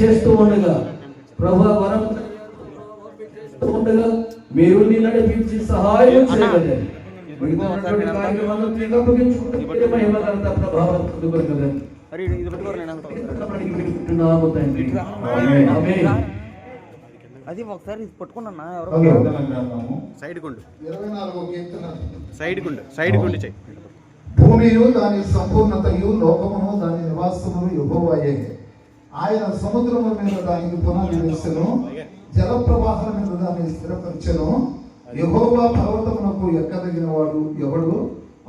చేస్తూ ఉండగా ప్రభా వరం చేస్తూ ఉండగా మీరు నీ నడిపించి సహాయం ప్రభావం. ఆమేన్. అది ఒకసారి పట్టుకున్నా సైడ్ కీర్తన. సైడ్ గుండు సైడ్ గుండు చెయ్యి. భూమియు దాని సంపూర్ణతయు లోకమును దాని నివాసమును యెహోవాయే. ఆయన సముద్రము మీద దానికి పునాది వేసెను జల ప్రవాహాల మీద దాన్ని స్థిరపరచెను. యెహోవా పర్వతమునకు ఎక్కదగిన వాడు ఎవడు?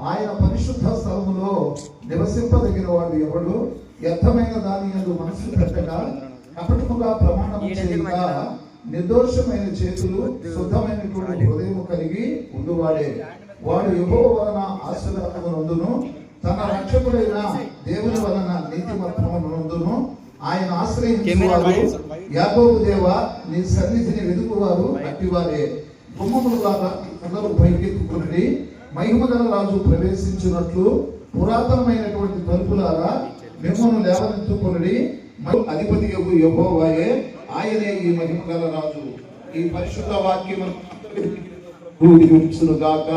ఆయన పరిశుద్ధ స్థలములో నివసింపదగిన వాడు ఎవడు? వ్యర్థమైన దాని యందు మనసు పెట్టక కపటముగా ప్రమాణం చేయక నిర్దోషమైన చేతులు శుద్ధమైనటువంటి హృదయము కలిగి ఉండువాడే. వాడు యెహోవా వలన ఆశీర్వాదమునందును తన రక్షకుడైన దేవుని వలన నీతిమత్వమునందును ఆయన ఆశ్రయించువారు యాకోబు దేవ నీ సన్నిధిని వెతుకువారు అట్టివారే. గుమ్మములు లాగా కళ్ళలు పైకెత్తుకుని మహిమగల రాజు ప్రవేశించినట్లు పురాతనమైనటువంటి తలుపులాగా మిమ్మల్ని లేవనెత్తుకుని అధిపతి యహోవాయే ఆయనే ఈ మహిమగల రాజు. ఈ పరిశుద్ధ వాక్యము గాక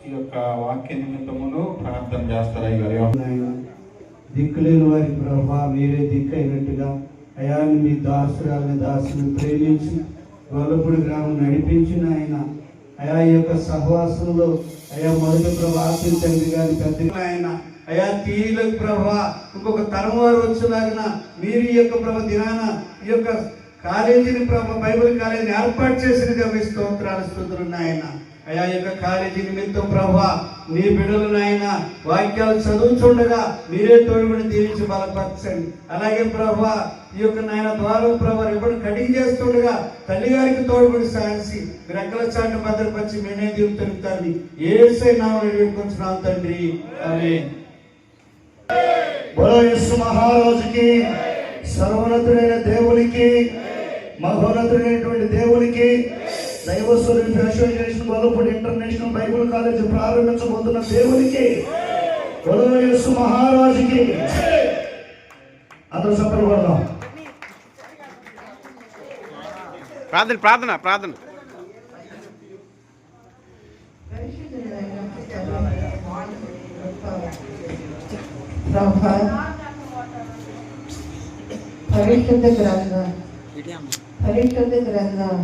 ఈ యొక్క వాక్య నిమిత్తమును ప్రార్థన చేస్తారు దిక్కులేని వారికి ప్రభా మీరే దిక్కైనట్టుగా అయా మీ దాసురాలని దాసుని ప్రేమించి గొల్లపూడి గ్రామం నడిపించిన ఆయన. అయా ఈ యొక్క సహవాసంలో అయా మొదటి ప్రభా తండ్రి గారి పెద్ద ఆయన. అయా తీరులకు ప్రభా ఇంకొక తరం వారు వచ్చేలాగిన మీరు ఈ యొక్క ప్రభ దినాన ఈ యొక్క కాలేజీని ప్రభ బైబిల్ కాలేజీని ఏర్పాటు చేసిన మీ స్తోత్రాలు స్థుతులు అయా ఈ యొక్క కాలేజీ నిమిత్తం ప్రభా నీ బిడ్డలు నాయన వాక్యాలు చదువుచుండగా మీరే తోడుబడి దీవించి బలపరచండి. అలాగే ప్రభా ఈ యొక్క నాయన ద్వారం ప్రభా ఎప్పుడు కటింగ్ చేస్తుండగా తల్లి గారికి తోడుబడి సాధించి మీరు చాటు భద్రపరిచి మేనే దీవుతారు ఏసై నామని వేడుకొంచున్నాం తండ్రి. ఆమేన్. మహారాజుకి సర్వోన్నతుడైన దేవునికి మహోన్నతుడైనటువంటి దేవునికి దైవస్వరూపి association Gollapudi international bible college ప్రారంభించబోతున్న దేవునికి యస్సు మహారాజుకి అందరూ సపలు పడదాం ప్రార్థన ప్రార్థన ప్రార్థన. పరిశుద్ధ గ్రంథం పరిశుద్ధ గ్రంథం.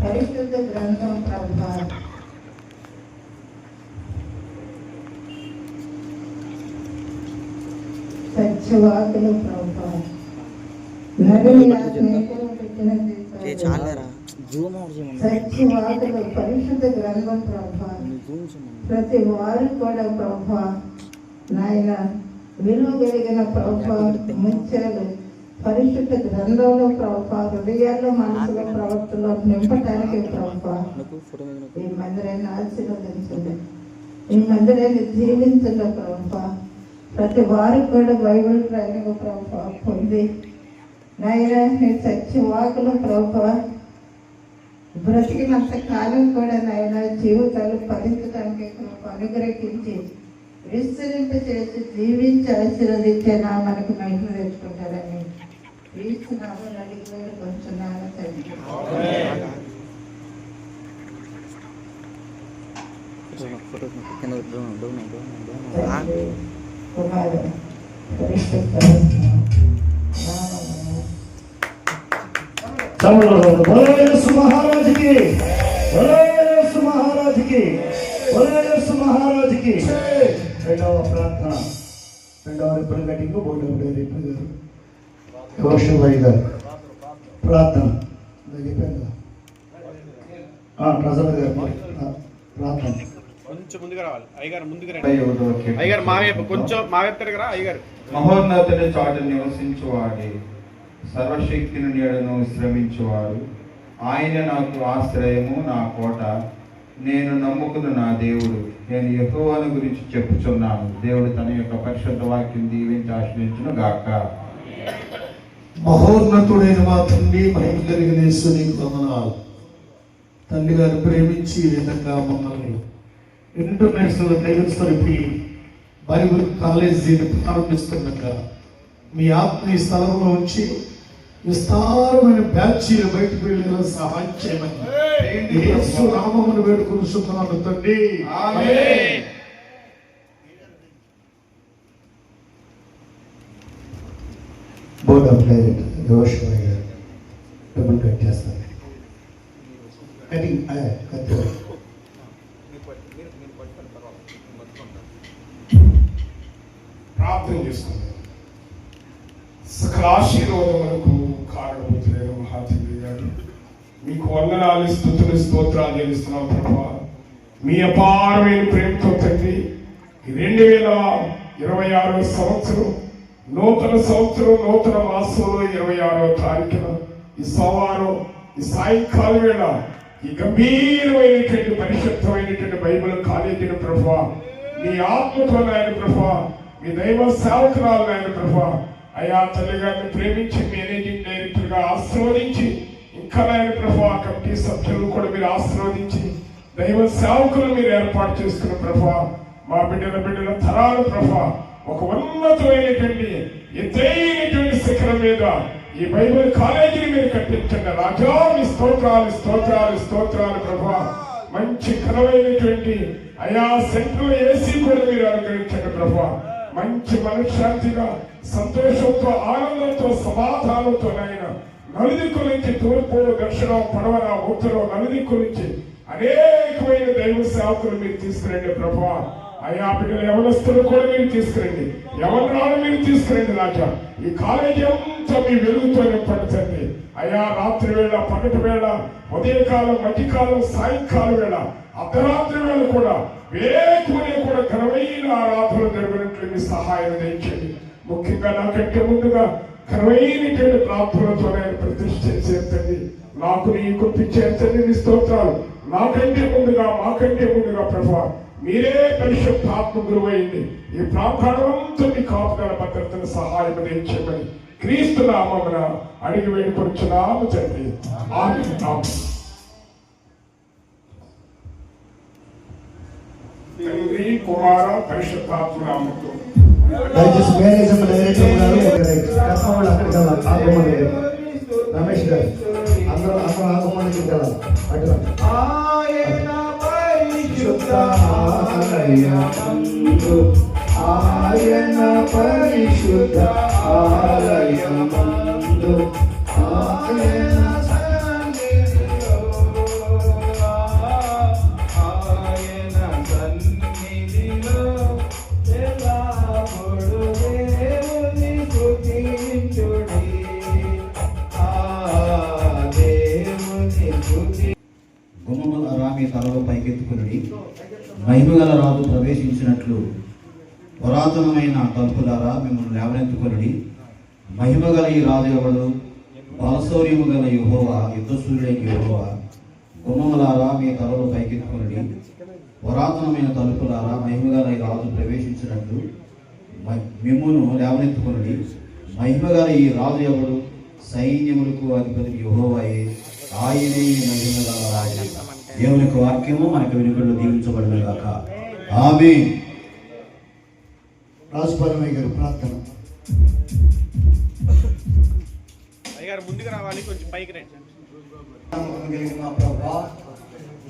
పరిశుద్ధ గ్రంథం ప్రభా సత్యవాకులు ప్రభా పరిశుద్ధ గ్రంథం ప్రభా ప్రతి వారు కూడా ప్రభా నాయన విలువ కలిగిన ప్రభా ముత్యాలు పరిశుద్ధ గ్రంథంలో ప్రభా హృదయాల్లో మనసులో ప్రవర్తనలో నింపటానికి ప్రభా. నాకు ఫోటో మీద నాకు ఈ మందిరాన్ని ఆశీర్వదించండి. ఈ మందిరాన్ని జీవించండి ప్రభా. ప్రతి వారు కూడా బైబిల్ ట్రైనింగ్ ప్రభా పొంది. నాయన నీ సత్య వాకులు ప్రభా బ్రతికినంత కాలం కూడా నాయన జీవితాలు ఫలించడానికి కృప అనుగ్రహించి విస్తరింప చేసి జీవించి ఆశీర్వదించే నా మనకు మహిమ తెచ్చుకుంటారని వీస్తున్నాము అడిగి కొంచున్నాను తండ్రి కుమారు మహారాజుకి మహారాజుకి మహారాజుకి రెండవ ప్రార్థన రెండవ రిప్పుడు కటింగ్ మూడవ రిప్పుడు గారు కౌశల్ గారు ప్రార్థన చెప్పాను కదా ఆ, ప్రజల గారు ఆ, ప్రార్థన కొంచెం ముందుగా రావాలి. అయ్యగారు ముందుగా ఇరవై రండి. అయ్యగారు మా వైపు కొంచెం మా వైపు తిరగరా అయ్యగారు. మహోన్నతుని చాటు నివసించువాడే. సర్వశక్తిని నీడను శ్రమించువాడు. ఆయన నాకు ఆశ్రయము నా కోట. నేను నమ్ముకున్న నా దేవుడు. నేను యెహోవాను గురించి చెప్పుచున్నాను. దేవుడు తన యొక్క పరిశుద్ధ వాక్యం దీవించి ఆశ్రయించును గాక మహోన్నతుడైన మా తండ్రి మహిమ కలిగిన నీకు వందనాలు. తండ్రి గారు ప్రేమించి ఈ విధంగా మమ్మల్ని ఇంటర్నేషనల్ బైబిల్ తరఫి బైబిల్ కాలేజీని ప్రారంభిస్తుండగా మీ ఆత్మ ఈ స్థలంలో ఉంచి విస్తారమైన బ్యాచీలు బయటకు వెళ్ళిన సహాయం చేయమని నామమును వేడుకొనుచున్నాను తండ్రి. కూడా అప్లై డైరెక్టర్ గారు డబ్బులు కట్ చేస్తాను. కటింగ్ కత్తి ప్రార్థన చేసుకుందాం. సకల ఆశీర్వాదములకు కారణమవుతున్నారు మహాదేవి గారు మీకు వందనాలు స్థుతులు స్తోత్రాలు చెల్లిస్తున్నాం ప్రభా. మీ అపారమైన ప్రేమతో తండ్రి రెండు వేల ఇరవై ఆరో సంవత్సరం నూతన సంవత్సరం నూతన మాసంలో ఇరవై ఆరో తారీఖున ఈ సోమవారం ఈ సాయంకాలం వేళ ఈ గంభీరమైనటువంటి పరిశుద్ధమైనటువంటి బైబిల్ కాలేజీని ప్రభా మీ ఆత్మతో నాయన ప్రభా మీ దైవ సేవకురాలు నాయన ప్రభా అయా తల్లిగారిని ప్రేమించి మేనేజింగ్ డైరెక్టర్ ఆశీర్వదించి ఇంకా నాయన ప్రభా కమిటీ సభ్యులు కూడా మీరు ఆశీర్వదించి దైవ సేవకులు మీరు ఏర్పాటు చేసుకున్న ప్రభా మా బిడ్డల బిడ్డల తరాలు ప్రభా ఒక ఉన్నతమైనటువంటి ఎత్తైనటువంటి శిఖరం మీద ఈ బైబిల్ కాలేజీని మీరు కట్టించండి. రాజా మీ స్తోత్రాలు స్తోత్రాలు స్తోత్రాలు ప్రభా. మంచి ఘనమైనటువంటి అయా సెంట్రల్ ఏసీ కూడా మీరు అనుగ్రహించండి ప్రభా. మంచి మనశ్శాంతిగా సంతోషంతో ఆనందంతో సమాధానంతో నాయన నలుదిక్కు నుంచి తూర్పు దక్షిణ పడవన ఉత్తరం నలుదిక్కు నుంచి అనేకమైన దైవ సేవకులు మీరు తీసుకురండి ప్రభా. అయ్యా బిడ్డలు యవనస్తులు కూడా మీరు తీసుకురండి. యవనరాలు మీరు తీసుకురండి రాజా. ఈ కాలేజీ అంతా మీ వెలుగుతో నింపండి అయ్యా రాత్రి వేళ పగటి వేళ ఉదయకాలం మధ్యకాలం సాయంకాలం వేళ అర్ధరాత్రి వేళ కూడా వేకునే కూడా ఘనమైన ఆరాధనలు జరిగినట్లు మీ సహాయం దండి ముఖ్యంగా నాకంటే ముందుగా ఘనమైనటువంటి ప్రార్థనలతో నేను ప్రతిష్ఠ చేర్చండి నాకు నీ కుప్పి చేర్చండి నీ స్తోత్రాలు నాకంటే ముందుగా మాకంటే ముందుగా ప్రభావం మీరే పరిశుద్ధాత్మ గురువైంది ఈ ప్రాంతాలంతా మీ కాపుదల భద్రతను సహాయం దయచేయమని క్రీస్తు నామమున అడిగి వేడుకొచ్చున్నాము తండ్రి. తండ్రి కుమార పరిశుద్ధాత్మ నామముతో. దయచేసి మేనేజర్ డైరెక్టర్ గారు కస్టమర్ వాళ్ళు అక్కడికి వెళ్ళాలి ఆగమని రమేష్ గారు అందరూ అందరూ ఆగమని అటు ఆయన పరిశుద్ధ ఆలయమందు ఆయన పరిశుద్ధ ఆలయమందు ఆయన మీ రామి తలలో పైకెత్తుకుని మహిమగల రాజు ప్రవేశించినట్లు పురాతనమైన తలుపులారా మిమ్మల్ని లేవనెత్తుకుని మహిమగల ఈ రాజు ఎవడు? బాలశౌర్యము గల యుహోవా యుద్ధసూర్యుడైన యుహోవా. గుమ్మములారా మీ తలలో పైకెత్తుకుని పురాతనమైన తలుపులారా మహిమగల ఈ రాజు ప్రవేశించినట్లు మిమ్మును లేవనెత్తుకుని మహిమగల ఈ రాజు ఎవడు? సైన్యములకు అధిపతి యెహోవాయే. ఆయనే మహిమగల రాజు. దేవుని యొక్క వాక్యము మనకు వెనుకల్లో దీవించబడిన గాక. ఆమె రాజుపరమయ్య గారు ప్రార్థన. అయ్యగారు ముందుకు రావాలి కొంచెం పైకి రండి. నమ్మకం కలిగిన మా ప్రభా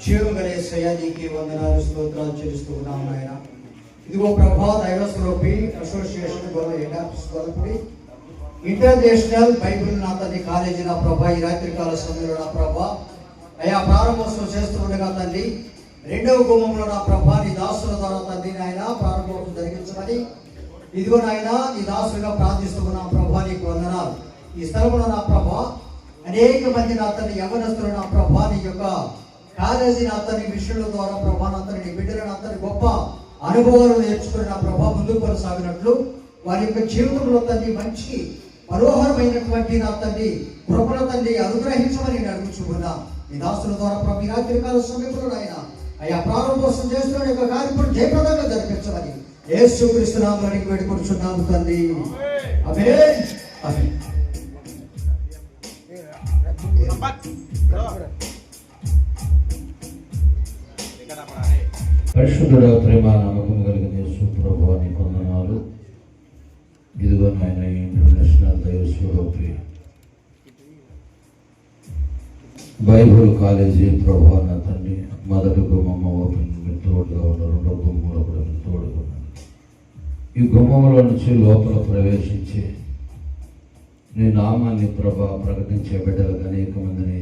జీవం గణేశయ్య నీకు వందనాలు స్తోత్రాలు చెల్లిస్తూ ఉన్నాం నాయన. ఇదిగో ప్రభా దైవ స్వరూపి అసోసియేషన్ ఇంటర్నేషనల్ బైబిల్ నా తండ్రి కాలేజీ నా ప్రభా ఈ రాత్రికాల సమయంలో నా ప్రభా అయా ప్రారంభోత్సవం చేస్తుండగా తండ్రి రెండవ గుమ్మంలో నా ప్రభా నీ దాసుల ద్వారా తండ్రి నాయన ప్రారంభోత్సవం జరిగించమని. ఇదిగో నాయన నీ దాసులుగా ప్రార్థిస్తున్న ప్రభా నీకు వందనాలు. ఈ స్థలంలో నా ప్రభా అనేక మంది నా తండ్రి యవనస్తులు నా ప్రభా నీ యొక్క కాలేజీ నా తండ్రి మిషన్ల ద్వారా ప్రభా నా తండ్రి నీ బిడ్డల నా గొప్ప అనుభవాలు నేర్చుకుని నా ప్రభా ముందుకు కొనసాగినట్లు వారి యొక్క జీవితంలో తండ్రి మంచి మనోహరమైనటువంటి నా తండ్రి కృపణ తండ్రి అనుగ్రహించమని నేను ఈ దాసుల ద్వారా ప్రభు ఈ రాత్రికాల సమయంలో ఆయన అయ్యా ప్రారంభోత్సవం చేస్తున్న యొక్క కార్యక్రమం జయప్రదంగా జరిపించమని యేసు క్రీస్తునామని అడిగి వేడుకుంటున్నాము తండ్రి. అదే ఆమేన్. పరిశుద్ధుడ ప్రేమ నమ్మకం కలిగిన యేసు ప్రభు అని కొందనాలు. ఇదిగో నాయన ఇంటర్నేషనల్ దైవ స్వరూపి. బైబుల్ కాలేజీ ప్రభా నా తండ్రి మొదటి గుమ్మమ్మ ఓపెన్ తోడుగా ఉన్న రెండో గుమ్మంలో కూడా తోడుగా ఉన్నాను. ఈ గుమ్మంలో నుంచి లోపల ప్రవేశించి నీ నామాన్ని ప్రభా ప్రకటించే బిడ్డలకు అనేక మందిని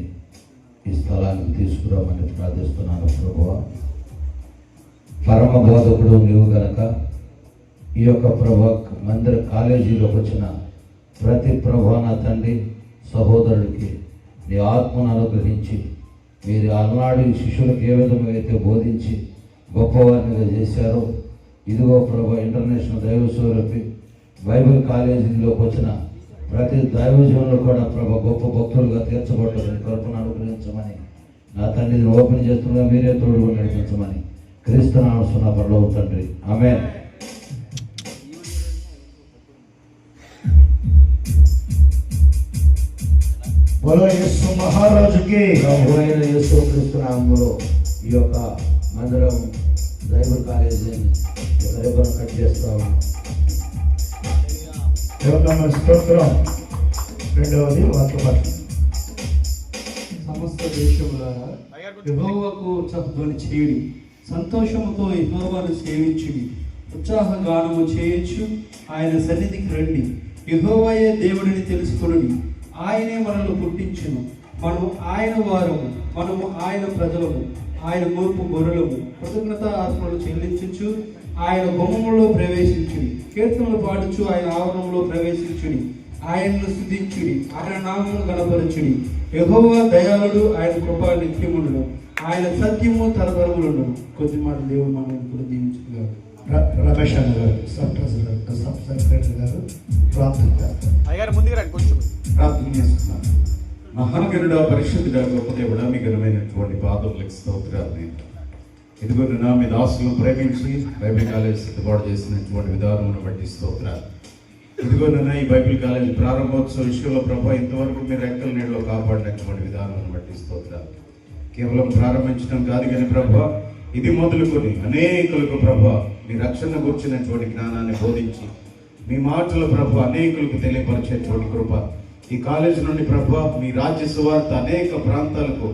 ఈ స్థలానికి తీసుకురామని ప్రార్థిస్తున్నాను ప్రభా. పరమ బోధకుడు నీవు గనక ఈ యొక్క ప్రభా మందిర కాలేజీలోకి వచ్చిన ప్రతి ప్రభా నా తండ్రి సహోదరుడికి నీ ఆత్మను అనుగ్రహించి మీరు అలనాడు శిష్యులకు ఏ విధంగా అయితే బోధించి గొప్పవారినిగా చేశారో ఇదిగో ప్రభా ఇంటర్నేషనల్ దైవస్వరూపి బైబిల్ కాలేజీలోకి వచ్చిన ప్రతి దైవజంలో కూడా ప్రభా గొప్ప భక్తులుగా తీర్చబడ్డారని కల్పన అనుగ్రహించమని నా తండ్రిని ఓపెన్ చేస్తుండగా మీరే తోడుగా నడిపించమని క్రీస్తు నామస్తున్న పరలోక తండ్రి. ఆమె బలో యేసు మహారాజుకి. ప్రభు అయిన యేసు క్రీస్తు నామంలో ఈ యొక్క మందిరం బైబిల్ కాలేజీని రేపటి కట్ చేస్తాము దేవుని స్తోత్రం. రెండవది వాక్యపట్నం సమస్త దేశములారా యెహోవాకు ధ్వని చేయుడి. సంతోషముతో యెహోవాను సేవించుడి. ఉత్సాహ గానము చేయొచ్చు ఆయన సన్నిధికి రండి. యెహోవాయే దేవుడిని తెలుసుకొనుడి. ఆయనే మనల్ని పుట్టించును. మనము ఆయన వారము మనము ఆయన ప్రజలము ఆయన గోపు గొర్రెలము కృతజ్ఞత ఆత్మలు చెల్లించుచు ఆయన బొమ్మలో ప్రవేశించుడి. కీర్తనలు పాడుచు ఆయన ఆవరణంలో ప్రవేశించుడి. ఆయనను స్థుతించుడి ఆయన నామమును గణపరచుడి. యెహోవా దయాళుడు ఆయన కృపా నిత్యముడు ఆయన సత్యము తరతరములను కొద్ది మాట దేవుడు మనం ఇప్పుడు దీవించుగా ర- రమేష్ అన్న గారు సబ్ ప్రెసిడెంట్ సబ్ సెక్రటరీ గారు ప్రార్థన చేస్తారు. అయ్యగారు ముందుకు రండి కొంచెం. ప్రార్థన చేస్తున్నాను మహాగరుడ పరిశుద్ధుడ గొప్ప దేవుడ మీ ఘనమైనటువంటి పాదములకు స్తోత్రాలు ఇదిగో నా మీ దాసులను ప్రేమించి బైబిల్ కాలేజ్ సిద్ధపాటు చేసినటువంటి విధానమును బట్టి స్తోత్రాలు. ఇదిగో నన్న ఈ బైబిల్ కాలేజ్ ప్రారంభోత్సవ విషయంలో ప్రభా ఇంతవరకు మీరు రెక్కల నీడలో కాపాడినటువంటి విధానాన్ని బట్టి స్తోత్రాలు. కేవలం ప్రారంభించడం కాదు కానీ ప్రభా ఇది మొదలుకొని అనేకులకు ప్రభా మీ రక్షణ గుర్చినటువంటి జ్ఞానాన్ని బోధించి మీ మాటల ప్రభు అనేకులకు తెలియపరిచేటువంటి కృప ఈ కాలేజ్ నుండి ప్రభు మీ రాజ్య సువార్త అనేక ప్రాంతాలకు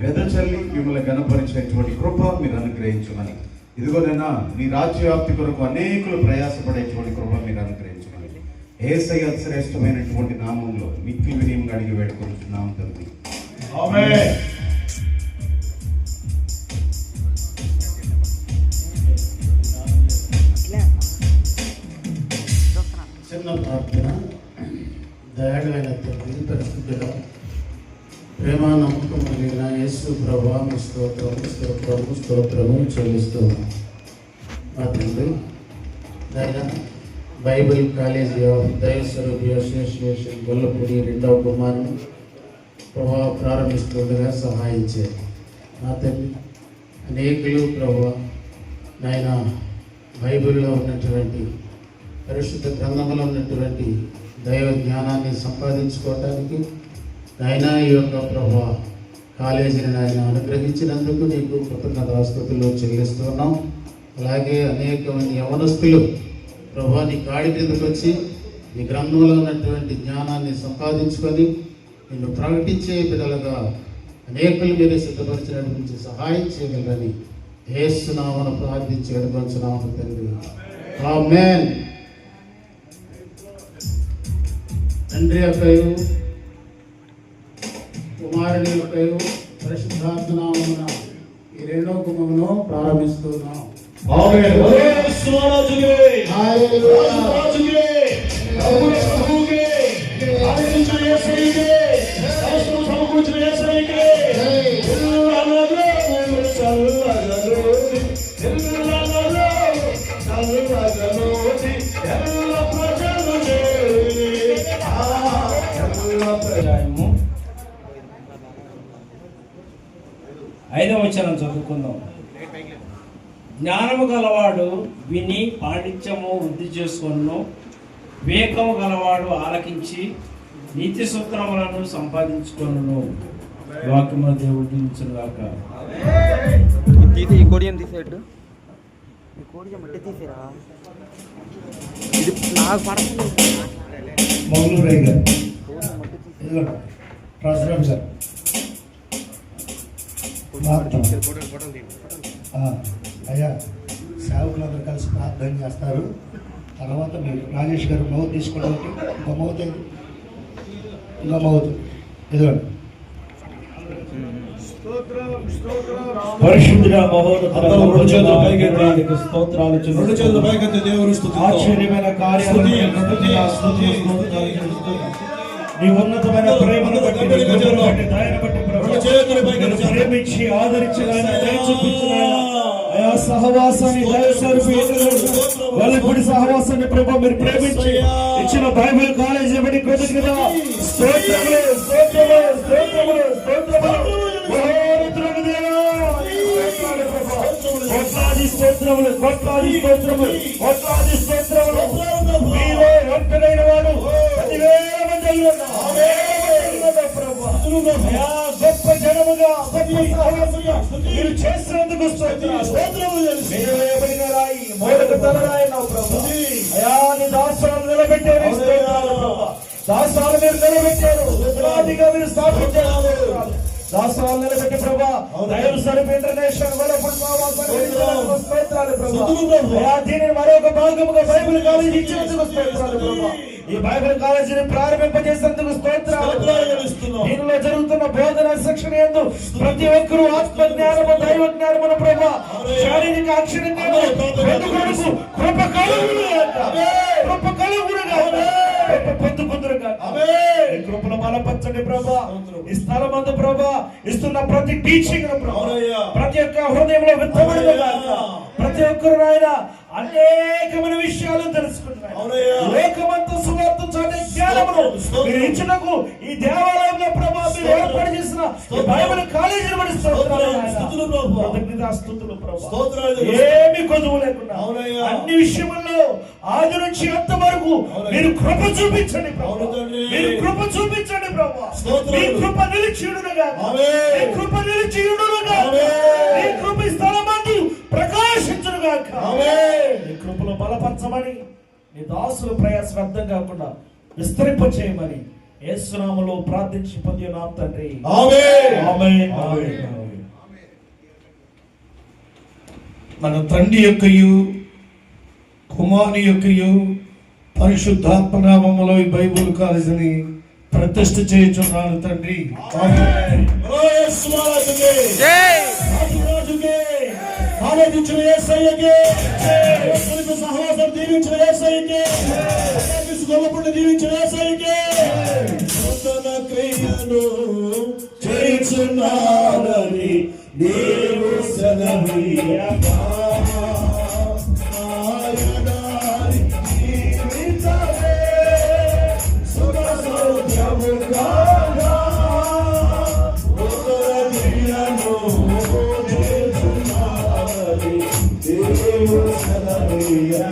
వెదచల్లి మిమ్మల్ని గణపరిచేటువంటి కృప మీరు అనుగ్రహించమని. ఇదిగోనైనా మీ రాజ్యవ్యాప్తి కొరకు అనేకులు ప్రయాసపడేటువంటి కృప మీరు అనుగ్రహించమని. ఏసై శ్రేష్టమైనటువంటి నామంలో మిక్కి వినయంగా అడిగి వేడుకుంటున్నాం తండ్రి. చిన్న ప్రార్థన. దయాళువైన తండ్రి పరిశుద్ధుల ప్రేమ నమ్మకం కలిగిన యేసు ప్రభా మీ స్తోత్రము స్తోత్రము స్తోత్రము చెల్లిస్తున్నాం. మా తండ్రి దైన బైబిల్ కాలేజ్ ఆఫ్ దైవ స్వరూపి అసోసియేషన్ గొల్లపూడి రెండవ కుమారుని ప్రభావ ప్రారంభిస్తుండగా సహాయం నా తండ్రి అనేకులు ప్రభా నాయన బైబిల్లో ఉన్నటువంటి పరిశుద్ధ గ్రంథంలో ఉన్నటువంటి దైవ జ్ఞానాన్ని సంపాదించుకోవటానికి నాయన ఈ యొక్క ప్రభు కాలేజీని నాయన అనుగ్రహించినందుకు నీకు కృతజ్ఞతాస్తుతులు చెల్లిస్తున్నాం అలాగే అనేక మంది యవనస్తులు ప్రభా నీ కాడి కిందకు వచ్చి నీ గ్రంథంలో ఉన్నటువంటి జ్ఞానాన్ని సంపాదించుకొని నిన్ను ప్రకటించే బిడ్డలుగా అనేకులు మీరే సిద్ధపరిచినటువంటి సహాయం చేయగలరని ఏసునామను ప్రార్థించి అడుగుతున్నాము తండ్రి. మేన్ తండ్రి యొక్కయు కుమారుని యొక్కయు పరిశుద్ధాత్మ నామమున ఈ రెండో కుమమును ప్రారంభిస్తున్నాం. ఆమేన్. వచనం చదువుకుందాం. జ్ఞానము గలవాడు విని పాండిత్యము వృద్ధి చేసుకును వివేకము గలవాడు ఆలకించి నీతి సూత్రములను సంపాదించుకొను వాక్యము దేవుడి దీవించుగాక తీసి ఈ కొడియం తీసేట్టు కోడియం అంటే తీసిరా ఇది నాకు పడకుండా మౌలూరయ్య గారు ఇదిగోండి సార్. అయ్యా సేవకులందరూ కలిసి ప్రార్థన చేస్తారు తర్వాత మీరు రాజేష్ గారు మౌత్ తీసుకోవడం ఇంకో మౌత్ ఏది? ఇంకో మౌత్ ఇదిగోండి పరిశుద్ధుడ మహోన్నతుడ రెండు చేతులు పైకెత్తి. నామానికి స్తోత్రాలు చెల్లిస్తున్నాము. రెండు చేతులు పైకెత్తి దేవుని స్తుతిద్దాం. ఆశ్చర్యమైన కార్యాలు స్తుతి, స్తుతి, స్తుతి, స్తోత్రాలు చెల్లిస్తున్నాము. నీ ఉన్నతమైన ప్రేమను బట్టి నీ దయను బట్టి ప్రేమించి ఆదరించిన సహవాసాన్ని వాళ్ళిప్పుడు సహవాసాన్ని ప్రభు మీరు ప్రేమించి ఇచ్చిన బైబిల్ కాలేజీ బట్టి కృతజ్ఞత స్తోత్రములు స్తోత్రములు స్తోత్రములు స్తోత్రములు. స్తోత్రములు కోట్లాది స్తోత్రములు కోట్లాది స్తోత్రములు. ఒక్కడైన వాడు పదివేల మీరు చేసినందుకు స్తోత్రాలు. రాయి మోడకు తలరాయి అయా నీ దాసాలు నిలబెట్టారు. దాసాలు మీరు నిలబెట్టారు. ఉత్తరాదిగా మీరు స్థాపించారు. దాసాలు నిలబెట్టి ప్రభా దయలు సరిపి ఇంటర్నేషనల్ వరఫుల్ స్తోత్రాలు ప్రభా. దీనిని మరొక భాగముగా బైబిల్ కాలేజీ ఇచ్చినందుకు స్తోత్రాలు ప్రభా. ఈ బైబిల్ కాలేజీని ప్రారంభింపజేసినందుకు స్తోత్రాలు. దీనిలో ఎందు ప్రతి ఒక్కరూ ఆత్మ జ్ఞానము దైవ జ్ఞానమును ప్రభా శారీరక అక్షర జ్ఞానము పొందుకొనుకు కృప కలుగును. కృప కలుగును గాక. కృప పొందుకుందురు గాక. ఈ కృపను బలపరచండి ప్రభా. ఈ స్థలం అందు ప్రభా ఇస్తున్న ప్రతి టీచింగ్ ప్రభా. ప్రతి ఒక్క హృదయంలో. ప్రతి ఒక్కరు ఆయన అనేకమైన విషయాలు తెలుసుకుంటున్నారు లోకమంతా సువార్త చాటే జ్ఞానమును మీరు ఇచ్చినకు ఈ దేవాలయంలో ప్రభా మీరు ఏర్పాటు చేసిన బైబిల్ కాలేజీని స్తోత్రాలు ప్రభా. ఏమి కొదువు లేకుండా అన్ని విషయముల్లో ఆది నుంచి అంత వరకు మీరు కృప చూపించండి ప్రభా. మీరు కృప చూపించండి ప్రభా. మీ కృప మీ కృప మీ కృప ఈ స్థలమందు ప్రకాశించునుగాక నీ కృపలో బలపరచమని నీ దాసుల ప్రయాస వ్యర్థం కాకుండా విస్తరింప చేయమని యేసునామలో ప్రార్థించి పొంది నామ తండ్రి. మన తండ్రి యొక్కయు కుమారుని యొక్కయు పరిశుద్ధాత్మ నామములో ఈ బైబుల్ కాలేజీని ప్రతిష్ఠ చేయుచున్నాను తండ్రి. ఆమేన్. రాజురాజుకే, ఆరాధించిన యేసయ్యకే, సహవాసం దీవించిన యేసయ్యకే, యేసు దీవించిన యేసయ్యకే, నూతన క్రియను చేయుచున్నానని నీవు సెలవీయగా, నీవు